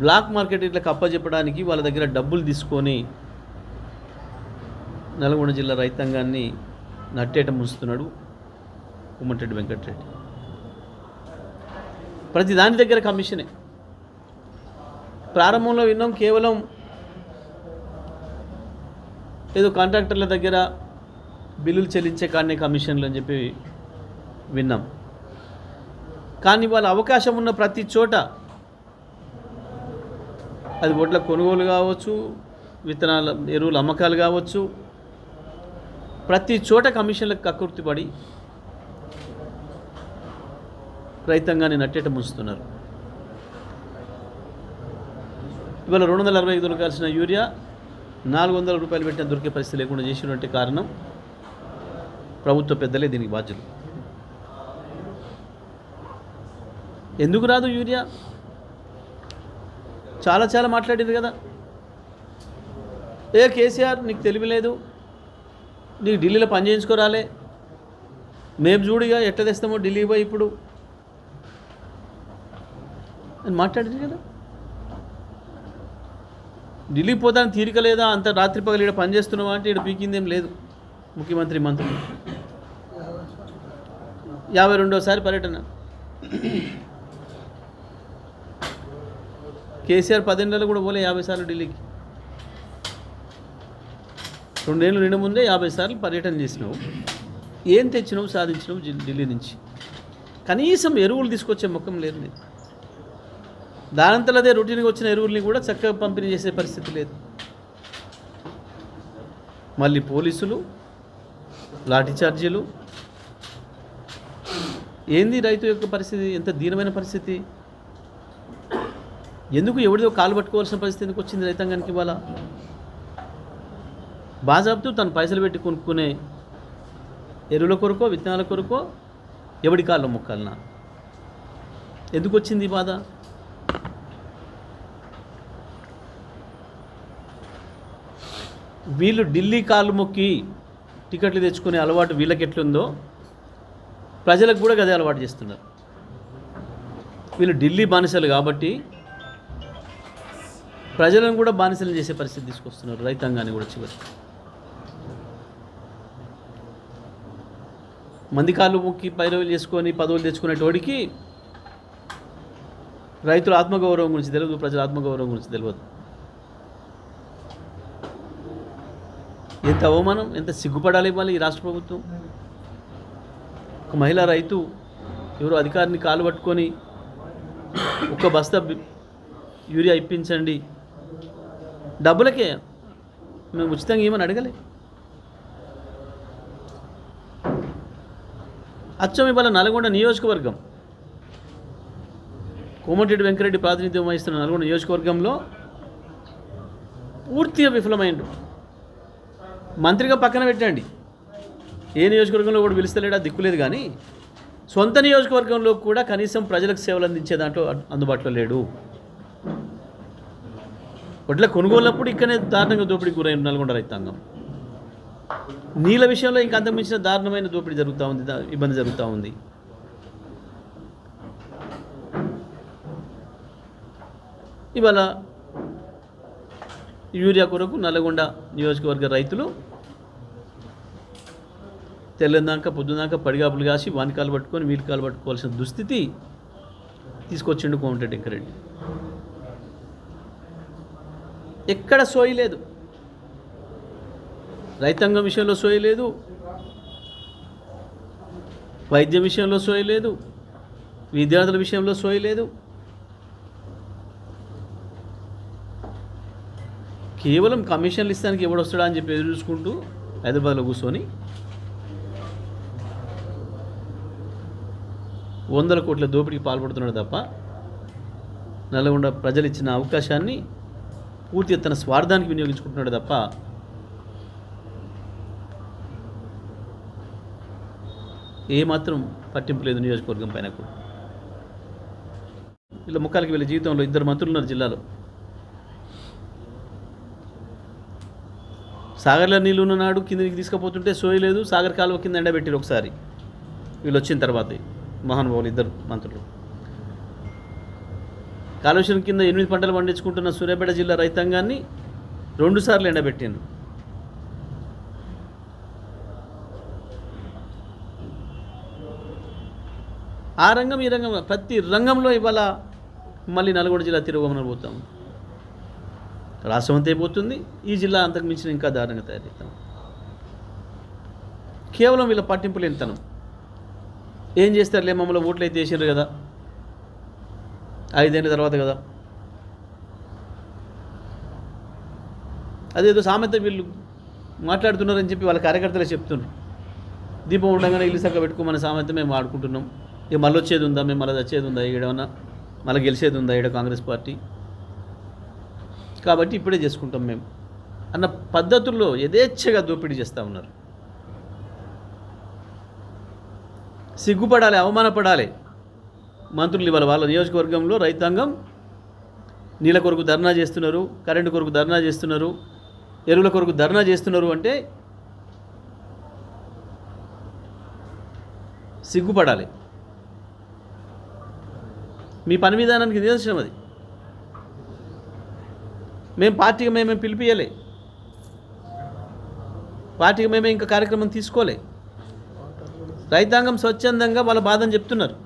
Black market ఇట్లా కప్పచెప్పడానికి వాళ్ళ దగ్గర డబ్బులు తీసుకొని నల్గొండ జిల్లా రైతాంగాన్ని నట్టేట ముంచుతున్నాడు ఉమ్మటిరెడ్డి వెంకటరెడ్డి. ప్రతి దాని దగ్గర కమిషనే. ప్రారంభంలో విన్నాం కేవలం ఏదో కాంట్రాక్టర్ల దగ్గర బిల్లులు చెల్లించే కానీ కమిషన్లు అని చెప్పి విన్నాం. కానీ వాళ్ళ అవకాశం ఉన్న ప్రతి చోట అది ఓట్ల కొనుగోలు కావచ్చు విత్తనాల ఎరువుల అమ్మకాలు కావచ్చు. ప్రతి చోట కమిషన్లకు కకృతిపడి రైతాంగాన్ని నట్టేట ముంచుతున్నారు. ఇవాళ రెండు వందల అరవై ఐదు కలిసిన యూరియా నాలుగు వందల రూపాయలు పెట్టిన దొరికే పరిస్థితి లేకుండా చేసినటువంటి కారణం ప్రభుత్వ పెద్దలే దీనికి బాధ్యులు. ఎందుకు రాదు యూరియా? చాలా చాలా మాట్లాడింది కదా. ఏ కేసీఆర్ నీకు తెలివి లేదు. నీకు ఢిల్లీలో పని చేయించుకోరాలే. మేము చూడిగా ఎట్లా తెస్తామో ఢిల్లీ పోయి ఇప్పుడు. అని మాట్లాడింది కదా. ఢిల్లీ పోతానికి తీరిక లేదా? అంత రాత్రి పగలు ఇక్కడ పనిచేస్తున్నావా అంటే ఇక్కడ పీకిందేం లేదు. ముఖ్యమంత్రి మంత్రులు యాభై రెండోసారి పర్యటన. కేసీఆర్ పదేళ్ళలో కూడా పోలే యాభై సార్లు ఢిల్లీకి. రెండేళ్ళు నిండు ముందే యాభై సార్లు పర్యటన చేసినావు. ఏం తెచ్చినావు సాధించినావు ఢిల్లీ నుంచి? కనీసం ఎరువులు తీసుకొచ్చే ముఖం లేదు నీకు. దానంతలదే రొటీన్గా వచ్చిన ఎరువుల్ని కూడా చక్కగా పంపిణీ చేసే పరిస్థితి లేదు. మళ్ళీ పోలీసులు లాఠీ చార్జీలు. ఏంది రైతు యొక్క పరిస్థితి? ఎంత దీనమైన పరిస్థితి? ఎందుకు ఎవరిదో కాలు పట్టుకోవాల్సిన పరిస్థితి ఎందుకు వచ్చింది రైతాంగానికి ఇవాళ? బాజాబ్తూ తను పైసలు పెట్టి కొనుక్కునే ఎరువుల కొరకో విత్తనాల కొరకో ఎవడి కాళ్ళు మొక్కాలనా? ఎందుకు వచ్చింది బాధ? వీళ్ళు ఢిల్లీ కాళ్ళు మొక్కి టికెట్లు తెచ్చుకునే అలవాటు వీళ్ళకి ఎట్లుందో ప్రజలకు కూడా గదే అలవాటు చేస్తున్నారు. వీళ్ళు ఢిల్లీ బానిసలు కాబట్టి ప్రజలను కూడా బానిసలు చేసే పరిస్థితి తీసుకొస్తున్నారు రైతాంగాన్ని కూడా చివరి మంది కాళ్ళు మొక్కి పైరవులు చేసుకొని పదవులు తెచ్చుకునేటోడికి రైతుల ఆత్మగౌరవం గురించి తెలియదు ప్రజల ఆత్మగౌరవం గురించి తెలియదు ఎంత అవమానం ఎంత సిగ్గుపడాలి ఇవ్వాలి ఈ రాష్ట్ర ప్రభుత్వం? ఒక మహిళా రైతు ఎవరు అధికారిని కాలు పట్టుకొని ఒక బస్తా యూరియా ఇప్పించండి డబ్బులకే. మేము ఉచితంగా ఏమని అడగలే? అచ్చం ఇవాళ నల్గొండ నియోజకవర్గం. కోమటిరెడ్డి వెంకరెడ్డి ప్రాతినిధ్యం వహిస్తున్న నల్గొండ నియోజకవర్గంలో పూర్తిగా విఫలమైండు. మంత్రిగా పక్కన పెట్టండి. ఏ నియోజకవర్గంలో కూడా పిలుస్తలేడా? దిక్కులేదు కానీ సొంత నియోజకవర్గంలో కూడా కనీసం ప్రజలకు సేవలు అందించే దాంట్లో అందుబాటులో లేడు. వడ్ల కొనుగోలప్పుడు ఇక్కడనే దారుణంగా దోపిడీ గురైన నల్గొండ రైతాంగం. నీళ్ళ విషయంలో ఇంకా అంతమించిన దారుణమైన దోపిడీ జరుగుతూ ఉంది ఇబ్బంది జరుగుతూ ఉంది. ఇవాళ యూరియా కొరకు నల్గొండ నియోజకవర్గ రైతులు తెల్లందాక పొద్దున్నాక పడిగాపులు కాసి వానికాలు పట్టుకొని వీలికాలు పట్టుకోవాల్సిన దుస్థితి తీసుకొచ్చిండు కోమటిరెడ్డి వెంకరెడ్డి. ఎక్కడ సోయి లేదు. రైతాంగం విషయంలో సోయి లేదు. వైద్యం విషయంలో సోయి లేదు. విద్యార్థుల విషయంలో సోయి లేదు. కేవలం కమిషన్లు ఇస్తానికి ఎవడు వస్తాడా అని చెప్పి ఎదురు చూసుకుంటూ హైదరాబాద్లో కూర్చొని వందల కోట్ల దోపిడీకి పాల్పడుతున్నాడు తప్ప నల్గొండ ప్రజలు ఇచ్చిన అవకాశాన్ని పూర్తిగా తన స్వార్థానికి వినియోగించుకుంటున్నాడు తప్ప ఏమాత్రం పట్టింపు లేదు నియోజకవర్గం పైన కూడా. వీళ్ళ ముఖాలకి వీళ్ళ జీవితంలో ఇద్దరు మంత్రులు ఉన్నారు జిల్లాలో. సాగర్లో నీళ్ళు ఉన్ననాడు కిందకి తీసుకుపోతుంటే సోయలేదు సాగర్ కాలువ కింద ఎండబెట్టారు ఒకసారి. వీళ్ళు వచ్చిన తర్వాత మహానుభావులు ఇద్దరు మంత్రులు. కాలుష్యం కింద ఎనిమిది పంటలు పండించుకుంటున్న సూర్యాపేట జిల్లా రైతాంగాన్ని రెండుసార్లు ఎండబెట్టాను ఆ రంగం ఈ రంగం ప్రతి రంగంలో ఇవాళ మళ్ళీ నల్గొండ జిల్లా తిరుగుమని పోతాం. రాష్ట్రం అంతా అయిపోతుంది ఈ జిల్లా అంతకు మించిన ఇంకా దారుణంగా తయారవుతాం కేవలం వీళ్ళ పట్టింపు లేనితనం. ఏం చేస్తారులే మమ్మల్ని ఓట్లు అయితే వేసారు కదా. ఐదేళ్ళ తర్వాత కదా. అదేదో సామెత వీళ్ళు మాట్లాడుతున్నారని చెప్పి వాళ్ళ కార్యకర్తలే చెప్తున్నారు. దీపం ఉండగానే ఇల్లు సక్క పెట్టుకోమని సామెత మేము ఆడుకుంటున్నాం ఇక మళ్ళీ వచ్చేది ఉందా? మేము మళ్ళీ వచ్చేది ఉందా? ఈడమన్నా మళ్ళీ గెలిచేది ఉందా? ఈడ కాంగ్రెస్ పార్టీ? కాబట్టి ఇప్పుడే చేసుకుంటాం మేము. అన్న పద్ధతుల్లో యథేచ్ఛగా దోపిడీ చేస్తూ ఉన్నారు. సిగ్గుపడాలి అవమానపడాలి. మంత్రులు ఇవాళ వాళ్ళ నియోజకవర్గంలో రైతాంగం నీళ్ళ కొరకు ధర్నా చేస్తున్నారు కరెంటు కొరకు ధర్నా చేస్తున్నారు ఎరువుల కొరకు ధర్నా చేస్తున్నారు అంటే సిగ్గుపడాలి. మీ పని విధానానికి నిదర్శనం అది. మేము పార్టీకి మేమేం పిలిపియలే పార్టీకి మేమే ఇంకా కార్యక్రమం తీసుకోలే. రైతాంగం స్వచ్ఛందంగా వాళ్ళ బాధను చెప్తున్నారు.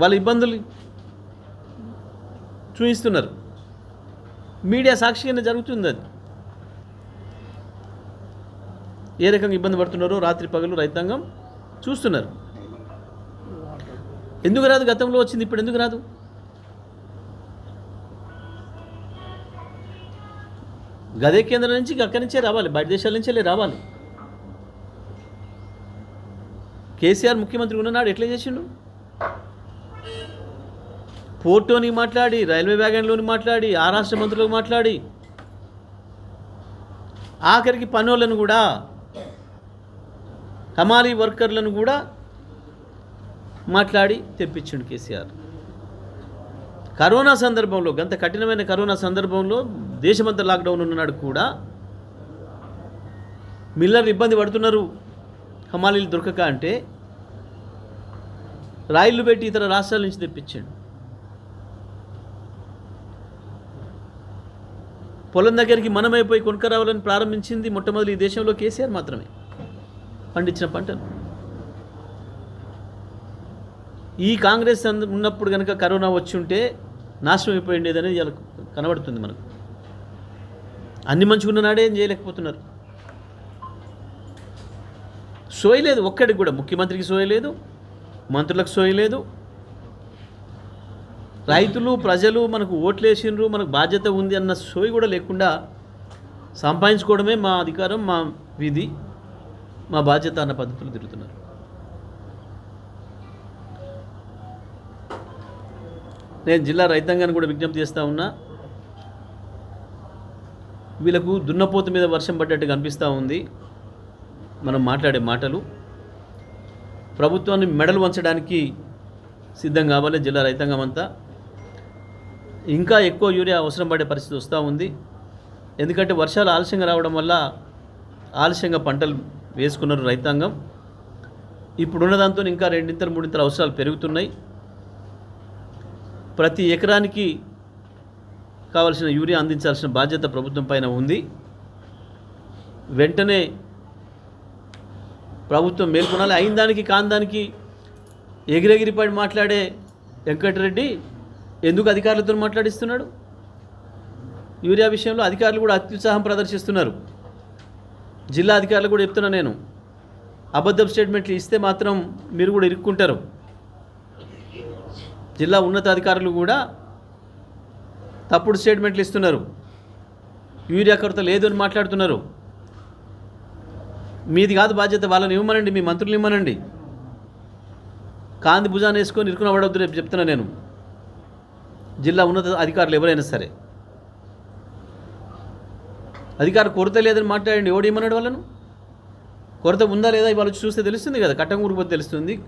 వాళ్ళ ఇబ్బందులు చూపిస్తున్నారు. మీడియా సాక్షిగానే జరుగుతుంది అది. ఏ రకంగా ఇబ్బంది పడుతున్నారో రాత్రి పగలు రైతాంగం చూస్తున్నారు. ఎందుకు రాదు? గతంలో వచ్చింది ఇప్పుడు ఎందుకు రాదు? గదే కేంద్రం నుంచి అక్కడి నుంచే రావాలి బయట దేశాల నుంచే రావాలి. కేసీఆర్ ముఖ్యమంత్రి ఉన్ననాడు ఎట్లా చేసిండు? పోర్టోని మాట్లాడి రైల్వే వ్యాగన్లోని మాట్లాడి ఆ రాష్ట్ర మంత్రులకు మాట్లాడి. ఆఖరికి పనులను కూడా హమాలీ వర్కర్లను కూడా మాట్లాడి తెప్పించిండు కేసీఆర్. కరోనా సందర్భంలో గంత కఠినమైన కరోనా సందర్భంలో దేశమంతా లాక్డౌన్ ఉన్నాడు కూడా మిల్లర్లు ఇబ్బంది పడుతున్నారు. హమాలీలు దొరకక అంటే రాయిలు పెట్టి ఇతర రాష్ట్రాల నుంచి తెప్పించాడు. పొలం దగ్గరికి మనమైపోయి కొనుక్కరావాలని ప్రారంభించింది మొట్టమొదటి ఈ దేశంలో కేసీఆర్ మాత్రమే. పండించిన పంటను ఈ కాంగ్రెస్ ఉన్నప్పుడు కనుక కరోనా వచ్చి ఉంటే నాశనం అయిపోయి అనేది ఇలా కనబడుతుంది మనకు. అన్ని మంచిగా నాడే ఏం చేయలేకపోతున్నారు. సోయలేదు ఒక్కడికి కూడా. ముఖ్యమంత్రికి సోయలేదు మంత్రులకు సోయలేదు రైతులు ప్రజలు మనకు ఓట్లేసిండ్రు మనకు బాధ్యత ఉంది అన్న సోయి కూడా లేకుండా సంపాదించుకోవడమే మా అధికారం మా విధి మా బాధ్యత అన్న పద్ధతులు తిరుగుతున్నారు. నేను జిల్లా రైతాంగాన్ని కూడా విజ్ఞప్తి చేస్తూ ఉన్నా. వీళ్ళకు దున్నపోతు మీద వర్షం పడ్డట్టు కనిపిస్తూ ఉంది. మనం మాట్లాడే మాటలు. ప్రభుత్వాన్ని మెడలు వంచడానికి సిద్ధం కావాలి జిల్లా రైతాంగం అంతా. ఇంకా ఎక్కువ యూరియా అవసరం పడే పరిస్థితి వస్తూ ఉంది. ఎందుకంటే వర్షాలు ఆలస్యంగా రావడం వల్ల ఆలస్యంగా పంటలు వేసుకున్నారు రైతాంగం. ఇప్పుడున్న దాంతో ఇంకా రెండింతలు మూడింతలు అవసరాలు పెరుగుతున్నాయి. ప్రతి ఎకరానికి కావలసిన యూరియా అందించాల్సిన బాధ్యత ప్రభుత్వం పైన ఉంది. వెంటనే ప్రభుత్వం మేల్కొనాలి. అయిన దానికి కాని దానికి ఎగిరెగిరిపడి మాట్లాడే వెంకటరెడ్డి ఎందుకు అధికారులతో మాట్లాడిస్తున్నాడు? యూరియా విషయంలో అధికారులు కూడా అత్యుత్సాహం ప్రదర్శిస్తున్నారు. జిల్లా అధికారులు కూడా చెప్తున్నా నేను అబద్ధం స్టేట్మెంట్లు ఇస్తే మాత్రం మీరు కూడా ఇరుక్కుంటారు. జిల్లా ఉన్నతాధికారులు కూడా తప్పుడు స్టేట్మెంట్లు ఇస్తున్నారు. యూరియా కొరత లేదు అని మాట్లాడుతున్నారు. మీది కాదు బాధ్యత వాళ్ళని ఇవ్వమనండి మీ మంత్రులు ఇవ్వమనండి. కాంది భుజాన్ని వేసుకొని ఇరుకునబడవద్దు రేపు చెప్తున్నా నేను. జిల్లా ఉన్నత అధికారులు ఎవరైనా సరే. అధికార కొరత లేదని మాట్లాడండి ఎవడు ఏమన్నాడు వాళ్ళను? కొరత ఉందా లేదా ఇవాళ వచ్చి చూస్తే తెలుస్తుంది కదా కట్టం పోతే తెలుస్తుంది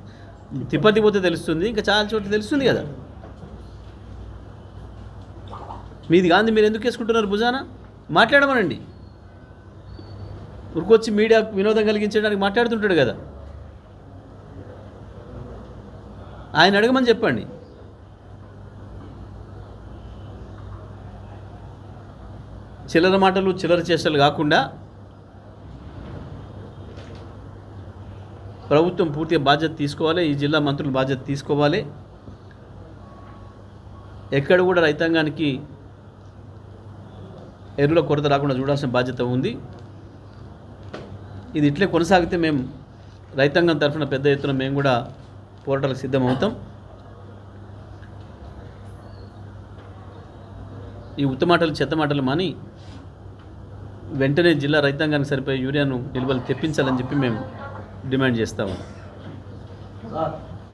తిప్పతి పోతే తెలుస్తుంది ఇంకా చాలా చోట్ల తెలుస్తుంది కదా. మీది గాంధీ మీరు ఎందుకు వేసుకుంటున్నారు భుజాన? మాట్లాడమనండి. ఉరికొచ్చి మీడియా వినోదం కలిగించడానికి మాట్లాడుతుంటాడు కదా. ఆయన అడగమని చెప్పండి. చిల్లర మాటలు చిల్లర చేష్టలు కాకుండా ప్రభుత్వం పూర్తిగా బాధ్యత తీసుకోవాలి ఈ జిల్లా మంత్రులు బాధ్యత తీసుకోవాలి. ఎక్కడ కూడా రైతాంగానికి ఎరువుల కొరత రాకుండా చూడాల్సిన బాధ్యత ఉంది. ఇది ఇట్లే కొనసాగితే మేము రైతాంగం తరఫున పెద్ద ఎత్తున మేము కూడా పోరాటాలకు సిద్ధమవుతాం. ఈ ఉత్తమాటలు చెత్త మాటలు మాని వెంటనే జిల్లా రైతాంగానికి సరిపోయే యూరియాను నిల్వలు తెప్పించాలని చెప్పి మేము డిమాండ్ చేస్తాము